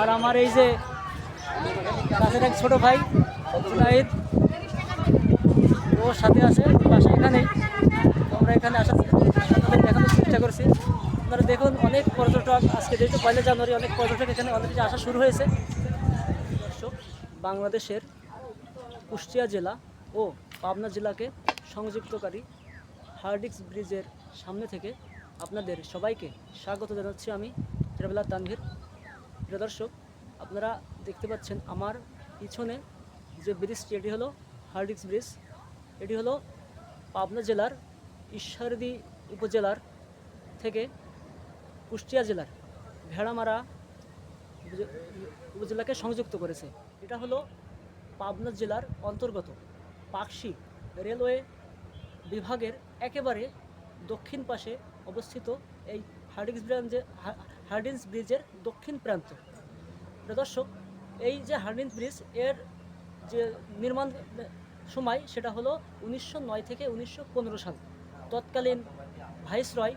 আর আমার এই যে কাছের এক ছোটো ভাই জুনাইদ ওর সাথে আছে বাসা এখানেই আমরা এখানে আসার দেখানোর চেষ্টা করছি। আপনারা দেখুন, অনেক পর্যটক আজকে যেহেতু পয়লা জানুয়ারি, অনেক পর্যটক এখানে অলরেডি আসা শুরু হয়েছে। দর্শক, বাংলাদেশের কুষ্টিয়া জেলা ও পাবনা জেলাকে সংযুক্তকারী হার্ডিক্স ব্রিজের সামনে থেকে আপনাদের সবাইকে স্বাগত জানাচ্ছি আমি, ট্রাভেলার তানভীর। প্রিয় দর্শক, আপনারা দেখতে পাচ্ছেন আমার পিছনে যে ব্রিজটি এটি হলো হার্ডিক্স ব্রিজ এটি হলো পাবনা জেলার ঈশ্বরদী উপজেলার থেকে কুষ্টিয়া জেলার ভেড়ামারা উপজেলাকে সংযুক্ত করেছে। এটা হলো পাবনা জেলার অন্তর্গত পাকশি রেলওয়ে বিভাগের একেবারে দক্ষিণ পাশে অবস্থিত এই হার্ডিংস ব্রিজে হার্ডিন্স ব্রিজের দক্ষিণ প্রান্ত। দর্শক, এই যে হার্ডিন্স ব্রিজ, এর যে নির্মাণ সময়, সেটা হলো উনিশশো নয় থেকে উনিশশো পনেরো সাল। তৎকালীন ভাইসরয়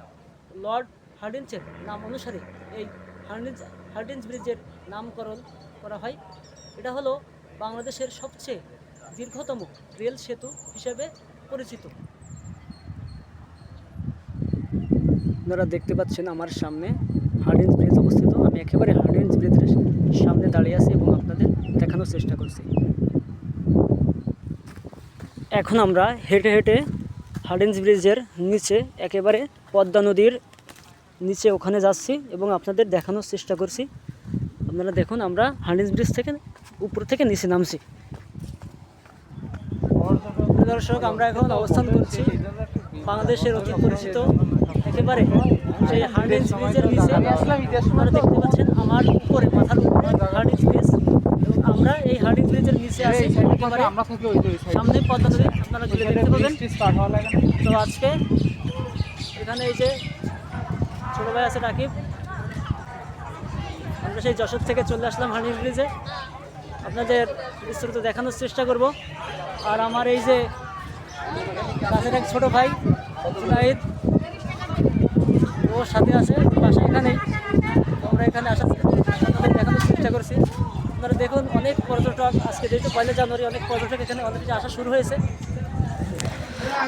লর্ড হার্ডিন্সের নাম অনুসারে এই হার্ডিন্স হার্ডিন্স ব্রিজের নামকরণ করা হয়। এটা হলো বাংলাদেশের সবচেয়ে দীর্ঘতম রেল সেতু হিসেবে পরিচিত। আপনারা দেখতে পাচ্ছেন আমার সামনে হার্ডিন্স ব্রিজ অবস্থিত। আমি একেবারে হার্ডিন্স ব্রিজের সামনে দাঁড়িয়ে আছি এবং আপনাদের দেখানোর চেষ্টা করছি। এখন আমরা হেঁটে হেঁটে হার্ডিন্স ব্রিজের নিচে, একেবারে পদ্মা নদীর নিচে ওখানে যাচ্ছি এবং আপনাদের দেখানোর চেষ্টা করছি। আপনারা দেখুন, আমরা হার্ডিন্স ব্রিজ থেকে উপর থেকে নিচে নামছি। দর্শক, আমরা এখন অবস্থান করছি বাংলাদেশের অতি পরিচিত, একেবারে সেই হার্ডিন্স ব্রিজের নিচে আপনারা দেখতে পাচ্ছেন আমার উপরে মাথার উপরে হার্ডিন্স ব্রিজ এবং আমরা এই হার্ডিন্স ব্রিজের নিচে আছি সামনে পদ্মা নদী আপনারা ঘুরে দেখতে পাবেন। তো আজকে এখানে এই যে ছোটো ভাই আছে রাকিব আমরা সেই যশোর থেকে চলে আসলাম হার্ডিন্স ব্রিজে আপনাদের বিস্তারিত দেখানোর চেষ্টা করব। আর আমার এই যে কাছের এক ছোটো ভাই জুনাইদ ওর সাথে আছে, বাসা এখানেই। আমরা এখানে আসার দেখানোর চেষ্টা করছি। আপনারা দেখুন, অনেক পর্যটক, আজকে যেহেতু পয়লা জানুয়ারি, অনেক পর্যটক এখানে অলরেডি আসা শুরু হয়েছে।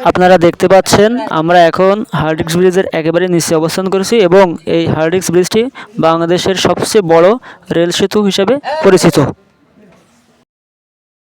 আপনারা দেখতে পাচ্ছেন, আমরা এখন হার্ডিক্স ব্রিজের একেবারে নিচে অবস্থান করেছি এবং এই হার্ডিক্স ব্রিজটি বাংলাদেশের সবচেয়ে বড় রেল সেতু হিসেবে পরিচিত।